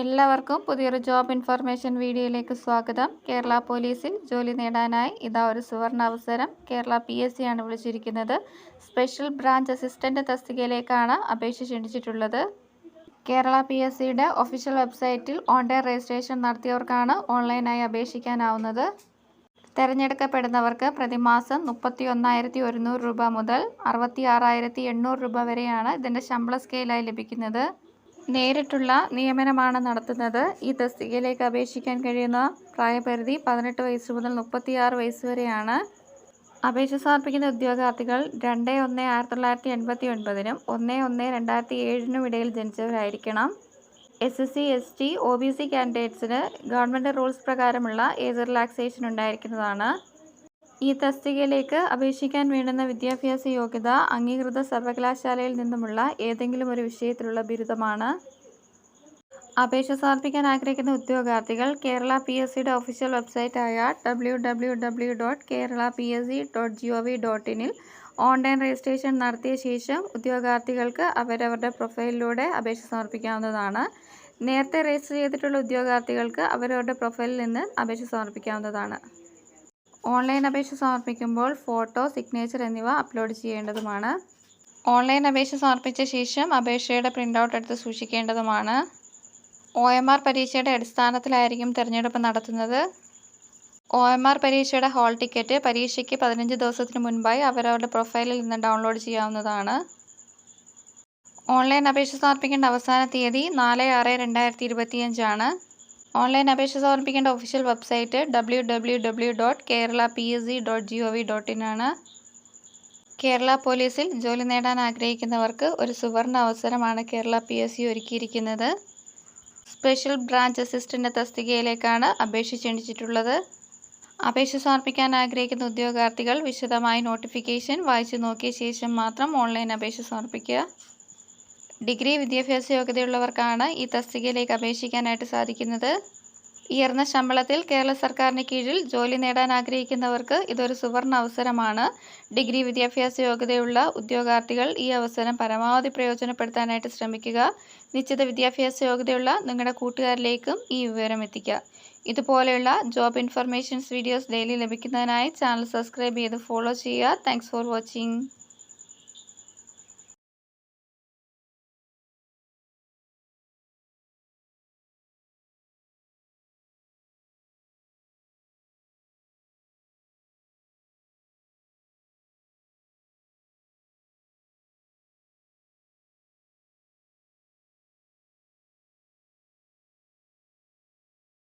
എല്ലാവർക്കും പുതിയൊരു job information വീഡിയോയിലേക്ക് സ്വാഗതം. കേരള പോലീസിൽ ജോലി നേടാനായി ഇതാ ഒരു സുവർണ അവസരം. കേരള പി എസ് സി ആണ് വിളിച്ചിരിക്കുന്നത്. സ്പെഷ്യൽ ബ്രാഞ്ച് അസിസ്റ്റന്റ് തസ്തികയിലേക്കാണ് അപേക്ഷ ക്ഷണിച്ചിട്ടുള്ളത്. കേരള പി എസ് സിയുടെ ഒഫീഷ്യൽ വെബ്സൈറ്റിൽ ഓൺലൈൻ രജിസ്ട്രേഷൻ നടത്തിയവർക്കാണ് ഓൺലൈനായി അപേക്ഷിക്കാനാവുന്നത്. തിരഞ്ഞെടുക്കപ്പെടുന്നവർക്ക് പ്രതിമാസം മുപ്പത്തി ഒന്നായിരത്തി ഒരുന്നൂറ് രൂപ മുതൽ അറുപത്തി ആറായിരത്തി എണ്ണൂറ് രൂപ വരെയാണ് ഇതിന്റെ ശമ്പള സ്കെയിലായി ലഭിക്കുന്നത്. നേരിട്ടുള്ള നിയമനമാണ് നടത്തുന്നത്. ഈ തസ്തികയിലേക്ക് അപേക്ഷിക്കാൻ കഴിയുന്ന പ്രായപരിധി പതിനെട്ട് വയസ്സ് മുതൽ മുപ്പത്തിയാറ് വയസ്സ് വരെയാണ്. അപേക്ഷ സമർപ്പിക്കുന്ന ഉദ്യോഗാർത്ഥികൾ രണ്ട് ഒന്ന് ആയിരത്തി തൊള്ളായിരത്തി എൺപത്തി ഒൻപതിനും ഒന്ന് ഒന്ന് രണ്ടായിരത്തി ഏഴിനും ഇടയിൽ ജനിച്ചവരായിരിക്കണം. S S C S T O B C കാൻഡിഡേറ്റ്സിന് government rules പ്രകാരമുള്ള ഏജ് റിലാക്സേഷൻ ഉണ്ടായിരിക്കുന്നതാണ്? ഈ തസ്തികയിലേക്ക് അപേക്ഷിക്കാൻ വേണ്ടുന്ന വിദ്യാഭ്യാസ യോഗ്യത അംഗീകൃത സർവകലാശാലയിൽ നിന്നുമുള്ള ഏതെങ്കിലും ഒരു വിഷയത്തിലുള്ള ബിരുദമാണ്. അപേക്ഷ സമർപ്പിക്കാൻ ആഗ്രഹിക്കുന്ന ഉദ്യോഗാർത്ഥികൾ കേരള പി എസ് സിയുടെ official വെബ്സൈറ്റായ W W W dot Kerala P S C dot G O V dot ഇനിൽ online registration നടത്തിയ ശേഷം ഉദ്യോഗാർത്ഥികൾക്ക് അവരവരുടെ പ്രൊഫൈലിലൂടെ അപേക്ഷ സമർപ്പിക്കാവുന്നതാണ്. നേരത്തെ രജിസ്റ്റർ ചെയ്തിട്ടുള്ള ഉദ്യോഗാർത്ഥികൾക്ക് അവരവരുടെ പ്രൊഫൈലിൽ നിന്ന് അപേക്ഷ സമർപ്പിക്കാവുന്നതാണ്. ഓൺലൈൻ അപേക്ഷ സമർപ്പിക്കുമ്പോൾ ഫോട്ടോ സിഗ്നേച്ചർ എന്നിവ അപ്ലോഡ് ചെയ്യേണ്ടതുമാണ്. ഓൺലൈൻ അപേക്ഷ സമർപ്പിച്ച ശേഷം അപേക്ഷയുടെ പ്രിന്റ് ഔട്ട് എടുത്ത് സൂക്ഷിക്കേണ്ടതുമാണ്. ഒ എം ആർ പരീക്ഷയുടെ അടിസ്ഥാനത്തിലായിരിക്കും തിരഞ്ഞെടുപ്പ് നടത്തുന്നത്. ഒ എം ആർ പരീക്ഷയുടെ ഹാൾ ടിക്കറ്റ് പരീക്ഷയ്ക്ക് പതിനഞ്ച് ദിവസത്തിന് മുൻപായി അവരവരുടെ പ്രൊഫൈലിൽ നിന്ന് ഡൗൺലോഡ് ചെയ്യാവുന്നതാണ്. ഓൺലൈൻ അപേക്ഷ സമർപ്പിക്കേണ്ട അവസാന തീയതി നാല് ആറ് രണ്ടായിരത്തി ഇരുപത്തിയഞ്ചാണ്. ഓൺലൈൻ അപേക്ഷ സമർപ്പിക്കേണ്ട official website W W W dot Kerala P S C dot G O V dot in ആണ്. കേരള പോലീസിൽ ജോലി നേടാൻ ആഗ്രഹിക്കുന്നവർക്ക് ഒരു സുവർണ അവസരമാണ് കേരള പി എസ് സി ഒരുക്കിയിരിക്കുന്നത്. സ്പെഷ്യൽ ബ്രാഞ്ച് അസിസ്റ്റന്റ് തസ്തികയിലേക്കാണ് അപേക്ഷ ക്ഷണിച്ചിട്ടുള്ളത്. അപേക്ഷ സമർപ്പിക്കാൻ ആഗ്രഹിക്കുന്ന ഉദ്യോഗാർത്ഥികൾ വിശദമായി നോട്ടിഫിക്കേഷൻ വായിച്ചു നോക്കിയ ശേഷം മാത്രം ഓൺലൈൻ അപേക്ഷ സമർപ്പിക്കുക. ഡിഗ്രി വിദ്യാഭ്യാസ യോഗ്യതയുള്ളവർക്കാണ് ഈ തസ്തികയിലേക്ക് അപേക്ഷിക്കാനായിട്ട് സാധിക്കുന്നത്. ഉയർന്ന ശമ്പളത്തിൽ കേരള സർക്കാരിന് കീഴിൽ ജോലി നേടാൻ ആഗ്രഹിക്കുന്നവർക്ക് ഇതൊരു സുവർണ അവസരമാണ്. ഡിഗ്രി വിദ്യാഭ്യാസ യോഗ്യതയുള്ള ഉദ്യോഗാർത്ഥികൾ ഈ അവസരം പരമാവധി പ്രയോജനപ്പെടുത്താനായിട്ട് ശ്രമിക്കുക. നിശ്ചിത വിദ്യാഭ്യാസ യോഗ്യതയുള്ള നിങ്ങളുടെ കൂട്ടുകാരിലേക്കും ഈ വിവരം എത്തിക്കുക. ഇതുപോലെയുള്ള ജോബ് ഇൻഫർമേഷൻസ് വീഡിയോസ് ഡെയിലി ലഭിക്കുന്നതിനായി ചാനൽ സബ്സ്ക്രൈബ് ചെയ്ത് ഫോളോ ചെയ്യുക. Thanks for watching.